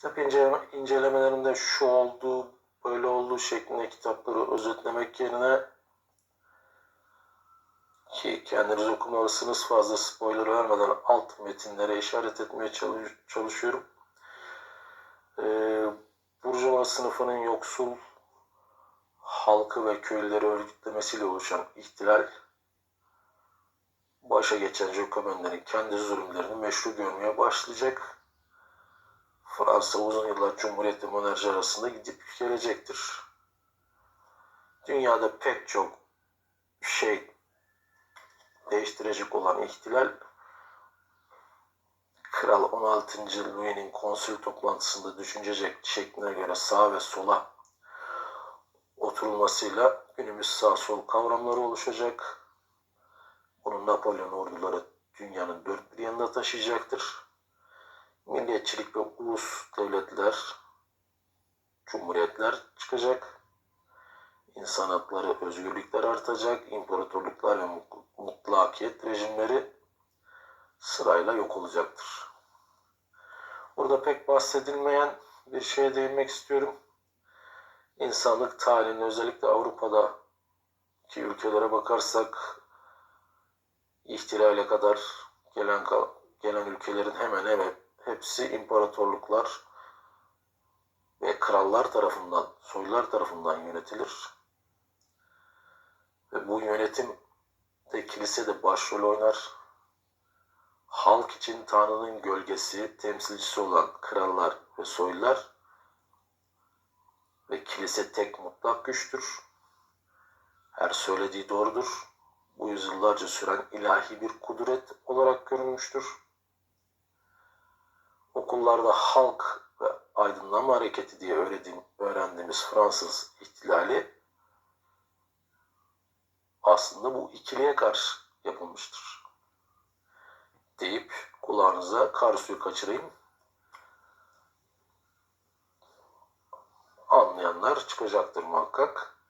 Kitap inceleme, incelemelerinde şu oldu, böyle oldu şeklinde kitapları özetlemek yerine ki kendiniz okumalısınız fazla spoiler vermeden alt metinlere işaret etmeye çalış- çalışıyorum. Ee, Burjuva sınıfının yoksul halkı ve köylüleri örgütlemesiyle oluşan ihtilal başa geçen Jacobinlerin kendi zulümlerini meşru görmeye başlayacak. Fransa uzun yıllar Cumhuriyet ve monarşi arasında gidip gelecektir. Dünyada pek çok şey değiştirecek olan ihtilal Kral 16. Louis'nin konsül toplantısında düşünecek şekline göre sağ ve sola oturulmasıyla günümüz sağ sol kavramları oluşacak. Bunun Napolyon orduları dünyanın dört bir yanına taşıyacaktır. Milliyetçilik ve ulus devletler, cumhuriyetler çıkacak. İnsan hakları, özgürlükler artacak. İmparatorluklar ve mut- mutlakiyet rejimleri sırayla yok olacaktır. Burada pek bahsedilmeyen bir şeye değinmek istiyorum. İnsanlık tarihinin özellikle Avrupa'daki ülkelere bakarsak ihtilale kadar gelen gelen ülkelerin hemen hemen hepsi imparatorluklar ve krallar tarafından, soylular tarafından yönetilir. Ve bu yönetim de kilise de başrol oynar. Halk için Tanrı'nın gölgesi, temsilcisi olan krallar ve soylular ve kilise tek mutlak güçtür. Her söylediği doğrudur. Bu yüzyıllarca süren ilahi bir kudret olarak görülmüştür. Okullarda halk ve aydınlanma hareketi diye öğrendiğim, öğrendiğimiz Fransız ihtilali aslında bu ikiliye karşı yapılmıştır. Deyip kulağınıza kar suyu kaçırayım. Anlayanlar çıkacaktır muhakkak.